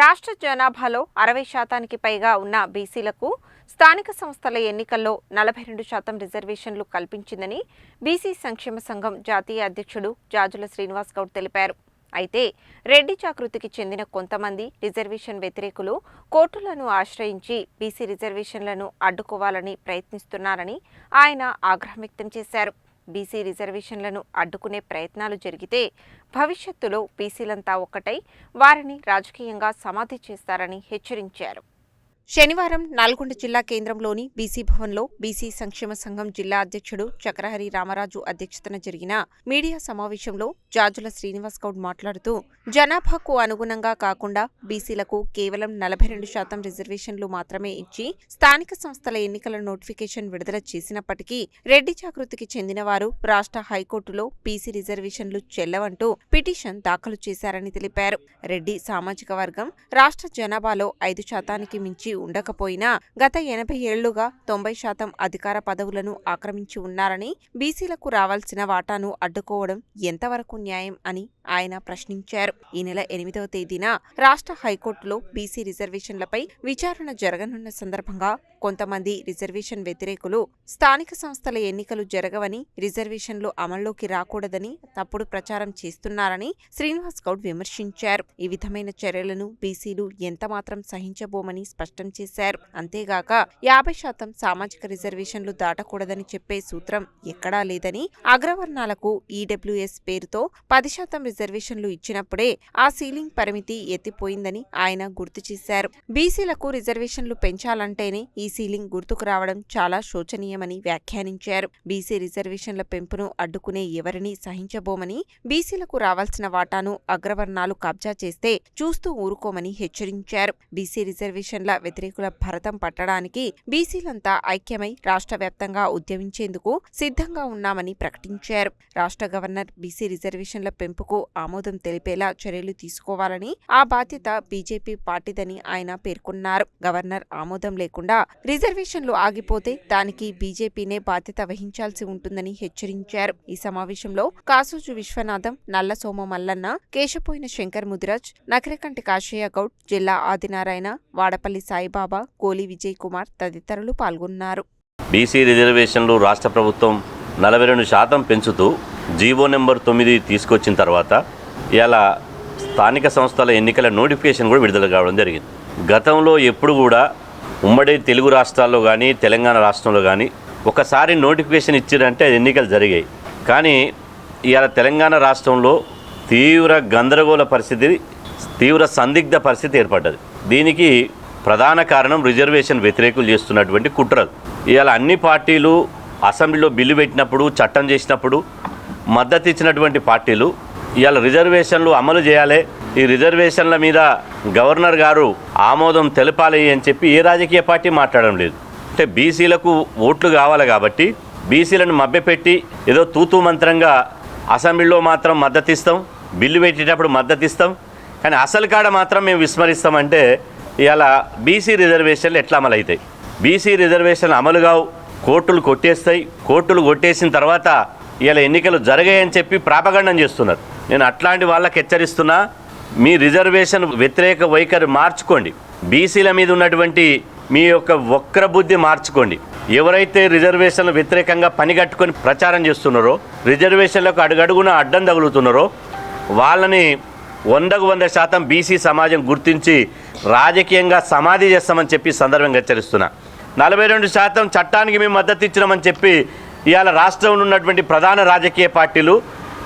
రాష్ట్ర జనాభాలో అరవై శాతానికి పైగా ఉన్న బీసీలకు స్థానిక సంస్థల ఎన్నికల్లో నలభై రెండు శాతం రిజర్వేషన్లు కల్పించిందని బీసీ సంక్షేమ సంఘం జాతీయ అధ్యక్షుడు జాజుల శ్రీనివాస్ గౌడ్ తెలిపారు. అయితే రెడ్డి జాగృతికి చెందిన కొంతమంది రిజర్వేషన్ వ్యతిరేకులు కోర్టులను ఆశ్రయించి బీసీ రిజర్వేషన్లను అడ్డుకోవాలని ప్రయత్నిస్తున్నారని ఆయన ఆగ్రహం వ్యక్తం చేశారు. బీసీ రిజర్వేషన్లను అడ్డుకునే ప్రయత్నాలు జరిగితే భవిష్యత్తులో బీసీలంతా ఒక్కటై వారిని రాజకీయంగా సమాధి చేస్తారని హెచ్చరించారు. శనివారం నల్గొండ జిల్లా కేంద్రంలోని బీసీ భవన్లో బీసీ సంక్షేమ సంఘం జిల్లా అధ్యక్షుడు చక్రహరి రామరాజు అధ్యక్షతన జరిగిన మీడియా సమావేశంలో జాజుల శ్రీనివాస్ గౌడ్ మాట్లాడుతూ జనాభాకు అనుగుణంగా కాకుండా బీసీలకు కేవలం నలభై రెండు శాతం రిజర్వేషన్లు మాత్రమే ఇచ్చి స్థానిక సంస్థల ఎన్నికల నోటిఫికేషన్ విడుదల చేసినప్పటికీ రెడ్డి జాగృతికి చెందినవారు రాష్ట్ర హైకోర్టులో బీసీ రిజర్వేషన్లు చెల్లవంటూ పిటిషన్ దాఖలు చేశారని తెలిపారు. రెడ్డి సామాజిక వర్గం రాష్ట్ర జనాభాలో ఐదు శాతానికి మించి ఉండకపోయినా గత ఎనభై ఏళ్ళుగా తొంభై శాతం అధికార పదవులను ఆక్రమించి ఉన్నారని బీసీలకు రావాల్సిన వాటాను అడ్డుకోవడం ఎంతవరకు న్యాయం అని ఆయన ప్రశ్నించారు. ఈ నెల ఎనిమిదవ తేదీన రాష్ట్ర హైకోర్టులో బీసీ రిజర్వేషన్లపై విచారణ జరగనున్న సందర్భంగా కొంతమంది రిజర్వేషన్ వ్యతిరేకులు స్థానిక సంస్థల ఎన్నికలు జరగవని రిజర్వేషన్లు అమల్లోకి రాకూడదని తప్పుడు ప్రచారం చేస్తున్నారని శ్రీనివాస్ గౌడ్ విమర్శించారు. ఈ విధమైన చర్యలను బీసీలు ఎంతమాత్రం సహించబోమని స్పష్టం చేశారు. అంతేగాక యాభై శాతం సామాజిక రిజర్వేషన్లు దాటకూడదని చెప్పే సూత్రం ఎక్కడా లేదని అగ్రవర్ణాలకు ఈడబ్ల్యూఎస్ పేరుతో పది శాతం రిజర్వేషన్లు ఇచ్చినప్పుడే ఆ సీలింగ్ పరిమితి ఎత్తిపోయిందని ఆయన గుర్తు చేశారు. బీసీలకు రిజర్వేషన్లు పెంచాలంటేనే ఈ సీలింగ్ గుర్తుకు రావడం చాలా శోచనీయమని వ్యాఖ్యానించారు. బీసీ రిజర్వేషన్ల పెంపును అడ్డుకునే ఎవరిని సహించబోమని బీసీలకు రావాల్సిన వాటాను అగ్రవర్ణాలు కబ్జా చేస్తే చూస్తూ ఊరుకోమని హెచ్చరించారు. బీసీ రిజర్వేషన్ల వ్యతిరేకుల భరతం పట్టడానికి బీసీలంతా ఐక్యమై రాష్ట్ర వ్యాప్తంగా ఉద్యమించేందుకు సిద్ధంగా ఉన్నామని ప్రకటించారు. రాష్ట్ర గవర్నర్ బీసీ రిజర్వేషన్ల పెంపుకు ఆమోదం తెలిపేలా చర్యలు తీసుకోవాలని ఆ బాధ్యత బీజేపీ పార్టీదని ఆయన పేర్కొన్నారు. గవర్నర్ ఆమోదం లేకుండా రిజర్వేషన్లు ఆగిపోతే దానికి బీజేపీనే బాధ్యత వహించాల్సి ఉంటుందని హెచ్చరించారు. ఈ సమావేశంలో కాసూజు విశ్వనాథం నల్ల సోమ మల్లన్న కేశపోయిన శంకర్ ముదిరాజ్ నకరకంటి కాశయ్య గౌడ్ జిల్లా ఆదినారాయణ వాడపల్లి సాయిబాబా కోలి విజయ్ కుమార్ తదితరులు పాల్గొన్నారు. బీసీ రిజర్వేషన్లు రాష్ట్ర ప్రభుత్వం నలభై రెండు శాతం పెంచుతూ జీవో నెంబర్ తొమ్మిది తీసుకొచ్చిన తర్వాత ఇలా స్థానిక సంస్థల ఎన్నికల నోటిఫికేషన్ కూడా విడుదల కావడం జరిగింది. గతంలో ఎప్పుడు కూడా ఉమ్మడి తెలుగు రాష్ట్రాల్లో కానీ తెలంగాణ రాష్ట్రంలో కానీ ఒకసారి నోటిఫికేషన్ ఇచ్చారంటే ఎన్నికలు జరిగాయి. కానీ ఇవాళ తెలంగాణ రాష్ట్రంలో తీవ్ర గందరగోళ పరిస్థితి తీవ్ర సందిగ్ధ పరిస్థితి ఏర్పడ్డది. దీనికి ప్రధాన కారణం రిజర్వేషన్ వ్యతిరేకులు చేస్తున్నటువంటి కుట్రలు. ఇవాళ అన్ని పార్టీలు అసెంబ్లీలో బిల్లు పెట్టినప్పుడు చట్టం చేసినప్పుడు మద్దతు ఇచ్చినటువంటి పార్టీలు ఇవాళ రిజర్వేషన్లు అమలు చేయాలి ఈ రిజర్వేషన్ల మీద గవర్నర్ గారు ఆమోదం తెలపాలి అని చెప్పి ఏ రాజకీయ పార్టీ మాట్లాడడం లేదు. అంటే బీసీలకు ఓట్లు కావాలి కాబట్టి బీసీలను మభ్యపెట్టి ఏదో తూతూ మంత్రంగా అసెంబ్లీలో మాత్రం మద్దతిస్తాం బిల్లు పెట్టేటప్పుడు మద్దతిస్తాం. కానీ అసలు కాడ మాత్రం మేము విస్మరిస్తామంటే ఇవాళ బీసీ రిజర్వేషన్లు ఎట్లా అమలు అవుతాయి బీసీ రిజర్వేషన్లు అమలు కావు కోర్టులు కొట్టేస్తాయి. కోర్టులు కొట్టేసిన తర్వాత ఇలా ఎన్నికలు జరగాయని చెప్పి ప్రాపగండం చేస్తున్నారు. నేను అట్లాంటి వాళ్ళకి హెచ్చరిస్తున్నా. మీ రిజర్వేషన్ వ్యతిరేక వైఖరి మార్చుకోండి. బీసీల మీద ఉన్నటువంటి మీ యొక్క వక్ర బుద్ధి మార్చుకోండి. ఎవరైతే రిజర్వేషన్లు వ్యతిరేకంగా పనిగట్టుకొని ప్రచారం చేస్తున్నారో రిజర్వేషన్లకు అడుగడుగున అడ్డం తగులుతున్నారో వాళ్ళని వందకు వంద శాతం బీసీ సమాజం గుర్తించి రాజకీయంగా సమాధి చేస్తామని చెప్పి సందర్భంగా హెచ్చరిస్తున్నా. నలభై రెండు శాతం చట్టానికి మేము మద్దతు ఇచ్చినామని చెప్పి ఇవాళ రాష్ట్రంలో ఉన్నటువంటి ప్రధాన రాజకీయ పార్టీలు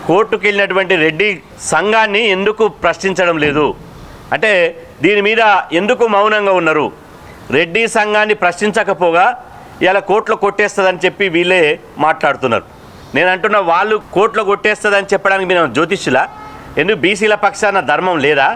కోర్టుకు వెళ్ళినటువంటి రెడ్డి సంఘాన్ని ఎందుకు ప్రశ్నించడం లేదు? అంటే దీని మీద ఎందుకు మౌనంగా ఉన్నారు? రెడ్డి సంఘాన్ని ప్రశ్నించకపోగా ఇలా కోర్టులో కొట్టేస్తుందని చెప్పి వీళ్ళే మాట్లాడుతున్నారు. నేను అంటున్న వాళ్ళు కోర్టులో కొట్టేస్తుందని చెప్పడానికి మేము జ్యోతిష్యుల? ఎందుకు బీసీల పక్షాన ధర్మం లేదా?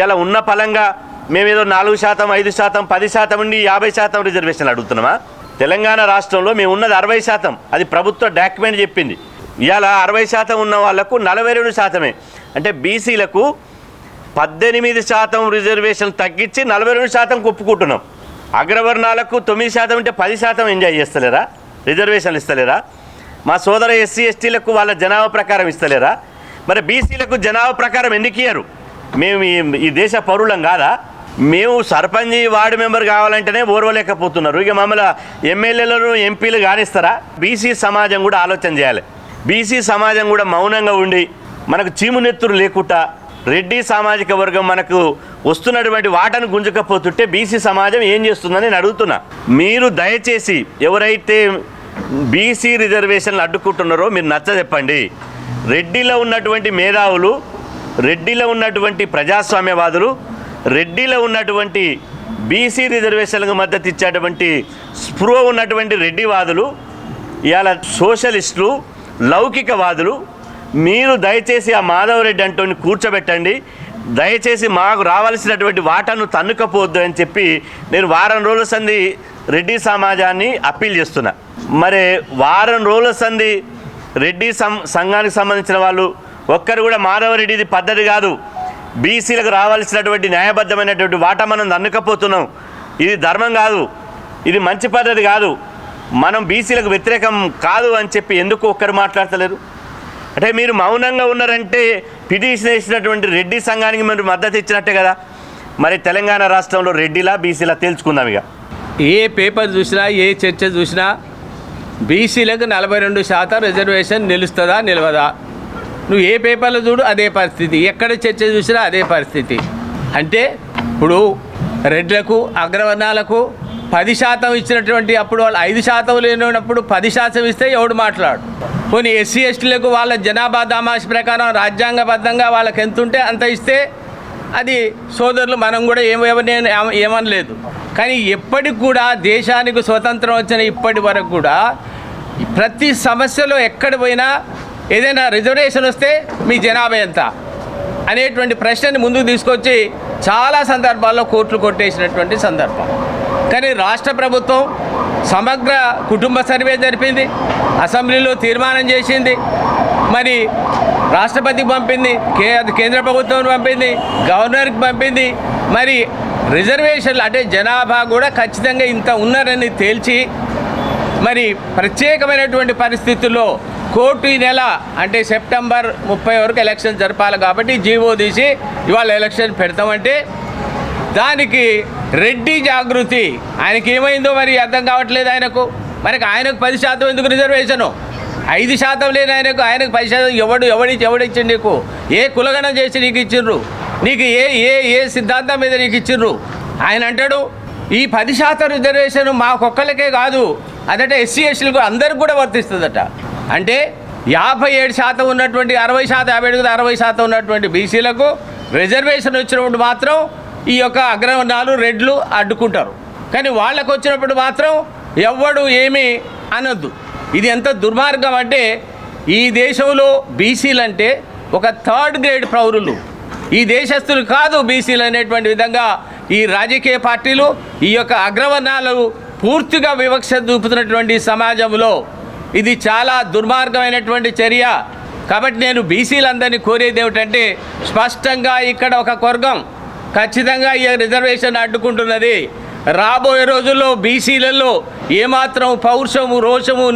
ఇలా ఉన్న ఫలంగా మేమేదో నాలుగు శాతం ఐదు శాతం పది శాతం నుండి యాభై శాతం రిజర్వేషన్లు అడుగుతున్నామా? తెలంగాణ రాష్ట్రంలో మేము ఉన్నది అరవై శాతం. అది ప్రభుత్వ డాక్యుమెంట్ చెప్పింది. ఇవాళ అరవై శాతం ఉన్న వాళ్ళకు నలభై రెండు శాతమే. అంటే బీసీలకు పద్దెనిమిది శాతం రిజర్వేషన్ తగ్గించి నలభై రెండు శాతం ఒప్పుకుంటున్నాం అగ్రవర్ణాలకు తొమ్మిది శాతం అంటే పది శాతం ఎంజాయ్ చేస్తలేరా? రిజర్వేషన్లు ఇస్తలేరా? మా సోదర ఎస్సీ ఎస్టీలకు వాళ్ళ జనాభా ప్రకారం ఇస్తలేరా? మరి బీసీలకు జనాభా ప్రకారం ఎందుకు ఇయ్యరు? మేము ఈ- ఈ దేశ పౌరులం కాదా? మేము సర్పంచ్ వార్డు మెంబర్ కావాలంటేనే ఓర్వలేకపోతున్నారు. ఇక మమ్మల్ని ఎమ్మెల్యేలను ఎంపీలు కానిస్తారా? బీసీ సమాజం కూడా ఆలోచన చేయాలి. బీసీ సమాజం కూడా మౌనంగా ఉండి మనకు చీమునెత్తురు లేకుండా రెడ్డి సామాజిక వర్గం మనకు వస్తున్నటువంటి వాటను గుంజకపోతుంటే బీసీ సమాజం ఏం చేస్తుందని నేను అడుగుతున్నా. మీరు దయచేసి ఎవరైతే బీసీ రిజర్వేషన్లు అడ్డుకుంటున్నారో మీరు నచ్చ చెప్పండి రెడ్డిలో ఉన్నటువంటి మేధావులు రెడ్డిలో ఉన్నటువంటి ప్రజాస్వామ్యవాదులు రెడ్డిలో ఉన్నటువంటి బీసీ రిజర్వేషన్లకు మద్దతు ఇచ్చేటువంటి స్పృహ ఉన్నటువంటి రెడ్డివాదులు ఇవాళ సోషలిస్టులు లౌకికవాదులు మీరు దయచేసి ఆ మాధవరెడ్డి అంటోని కూర్చోబెట్టండి. దయచేసి మాకు రావాల్సినటువంటి వాటాను తన్నుకపోవద్దు అని చెప్పి నేను వారం రోజుల సంది రెడ్డి సమాజాన్ని అప్పీల్ చేస్తున్నా. మరి వారం రోజుల సంది రెడ్డి సం సంఘానికి సంబంధించిన వాళ్ళు ఒక్కరు కూడా మాధవరెడ్డిది పద్ధతి కాదు. బీసీలకు రావాల్సినటువంటి న్యాయబద్ధమైనటువంటి వాటా మనం దన్నుకపోతున్నాం ఇది ధర్మం కాదు. ఇది మంచి పద్ధతి కాదు. మనం బీసీలకు వ్యతిరేకం కాదు అని చెప్పి ఎందుకు ఒక్కరు మాట్లాడతలేరు? అంటే మీరు మౌనంగా ఉన్నారంటే పిటిషన్ వేసినటువంటి రెడ్డి సంఘానికి మీరు మద్దతు ఇచ్చినట్టే కదా. మరి తెలంగాణ రాష్ట్రంలో రెడ్డిలా బీసీలా తేల్చుకుందాం ఇక. ఏ పేపర్ చూసినా ఏ చర్చ చూసినా బీసీలకు నలభై రెండు శాతం రిజర్వేషన్ నిలుస్తుందా నిలవదా? నువ్వు ఏ పేపర్లో చూడు అదే పరిస్థితి. ఎక్కడ చర్చ చూసినా అదే పరిస్థితి. అంటే ఇప్పుడు రెడ్లకు అగ్రవర్ణాలకు పది శాతం ఇచ్చినటువంటి అప్పుడు వాళ్ళు ఐదు శాతం లేనప్పుడు పది శాతం ఇస్తే ఎవడు మాట్లాడు? పోనీ ఎస్సీ ఎస్టీలకు వాళ్ళ జనాభా దామాష ప్రకారం రాజ్యాంగబద్ధంగా వాళ్ళకి ఎంత ఉంటే అంత ఇస్తే అది సోదరులు మనం కూడా ఏం ఏమనలేదు. కానీ ఎప్పటికి కూడా దేశానికి స్వతంత్రం వచ్చిన ఇప్పటి వరకు కూడా ప్రతి సమస్యలో ఎక్కడ పోయినా ఏదైనా రిజర్వేషన్ వస్తే మీ జనాభా ఎంత? అనేటువంటి ప్రశ్నని ముందుకు తీసుకొచ్చి చాలా సందర్భాల్లో కోర్టులు కొట్టేసినటువంటి సందర్భం. కానీ రాష్ట్ర ప్రభుత్వం సమగ్ర కుటుంబ సర్వే జరిపింది. అసెంబ్లీలో తీర్మానం చేసింది. మరి రాష్ట్రపతికి పంపింది కే కేంద్ర ప్రభుత్వం పంపింది గవర్నర్కి పంపింది. మరి రిజర్వేషన్లు అంటే జనాభా కూడా ఖచ్చితంగా ఇంత ఉన్నారని తేల్చి మరి ప్రత్యేకమైనటువంటి పరిస్థితుల్లో కోర్టు ఈ నెల అంటే సెప్టెంబర్ ముప్పై వరకు ఎలక్షన్ జరపాలి కాబట్టి జీవో తీసి ఇవాళ ఎలక్షన్ పెడతామంటే దానికి రెడ్డి జాగృతి. ఆయనకి ఏమైందో మరి అర్థం కావట్లేదు ఆయనకు. మనకి ఆయనకు పది శాతం ఎందుకు రిజర్వేషను? ఐదు శాతం లేని ఆయనకు ఆయనకు పది శాతం ఎవడు ఎవడి ఎవడిచ్చిండు నీకు? ఏ కులగణం చేసి నీకు ఇచ్చిండ్రు? నీకు ఏ ఏ ఏ సిద్ధాంతం మీద నీకు ఇచ్చిండ్రు? ఆయన అంటాడు ఈ పది శాతం రిజర్వేషన్ మాకొక్కళ్ళకే కాదు అదట ఎస్సీ ఎస్టీలకు అందరికి కూడా వర్తిస్తుందట. అంటే యాభై ఏడు శాతం ఉన్నటువంటి అరవై శాతం యాభై ఏడు అరవై శాతం ఉన్నటువంటి బీసీలకు రిజర్వేషన్ వచ్చినప్పుడు మాత్రం ఈ యొక్క అగ్రవర్ణాలు రెడ్లు అడ్డుకుంటారు. కానీ వాళ్ళకు వచ్చినప్పుడు మాత్రం ఎవ్వడు ఏమీ అనొద్దు. ఇది ఎంత దుర్మార్గం అంటే ఈ దేశంలో బీసీలు అంటే ఒక థర్డ్ గ్రేడ్ పౌరులు. ఈ దేశస్తులు కాదు బీసీలు అనేటువంటి విధంగా ఈ రాజకీయ పార్టీలు ఈ యొక్క అగ్రవర్ణాలు పూర్తిగా వివక్ష చూపుతున్నటువంటి సమాజంలో. ఇది చాలా దుర్మార్గమైనటువంటి చర్య. కాబట్టి నేను బీసీలందరినీ కోరేది ఏమిటంటే స్పష్టంగా ఇక్కడ ఒక వర్గం ఖచ్చితంగా ఈ రిజర్వేషన్ అడ్డుకుంటున్నది. రాబోయే రోజుల్లో బీసీలలో ఏమాత్రం పౌరుషము రోషము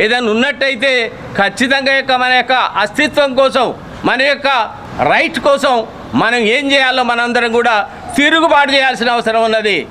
ఏదైనా ఉన్నట్టయితే ఖచ్చితంగా యొక్క మన యొక్క అస్తిత్వం కోసం మన యొక్క రైట్ కోసం మనం ఏం చేయాలో మనందరం కూడా తిరుగుబాటు చేయాల్సిన అవసరం ఉన్నది.